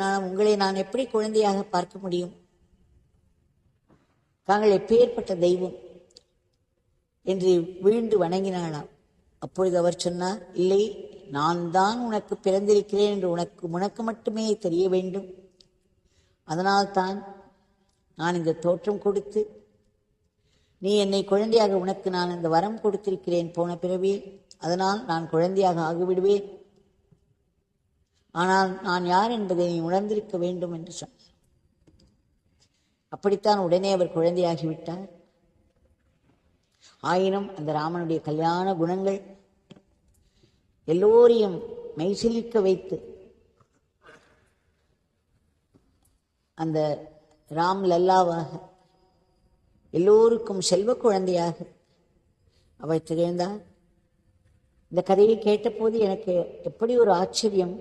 நான் உங்களை நான் எப்படி குழந்தையாக பார்க்க முடியும்? தாங்கள் எப்பேற்பட்ட தெய்வம் என்று வீழ்ந்து வணங்கினாளாம். அப்பொழுது அவர் சொன்னார் இல்லை நான் தான் உனக்கு பிறந்திருக்கிறேன் என்று உனக்கு உனக்கு மட்டுமே தெரிய வேண்டும். அதனால்தான் நான் இந்த தோற்றம் கொடுத்து நீ என்னை குழந்தையாக உனக்கு நான் இந்த வரம் கொடுத்திருக்கிறேன் போன பிறவியில் அதனால் நான் குழந்தையாக ஆகிவிடுவேன். ஆனால் நான் யார் என்பதை நீ உணர்ந்திருக்க வேண்டும் என்று சொன்னார். அப்படித்தான் உடனே அவர் குழந்தையாகிவிட்டார். ஆயினும் அந்த ராமனுடைய கல்யாண குணங்கள் எல்லோரையும் மெய்சிலிக்க வைத்து அந்த ராம் லல்லாவாக எல்லோருக்கும் செல்வ குழந்தையாக அவர் திகழ்ந்தார். இந்த கதையை கேட்டபோது எனக்கு எப்படி ஒரு ஆச்சரியம்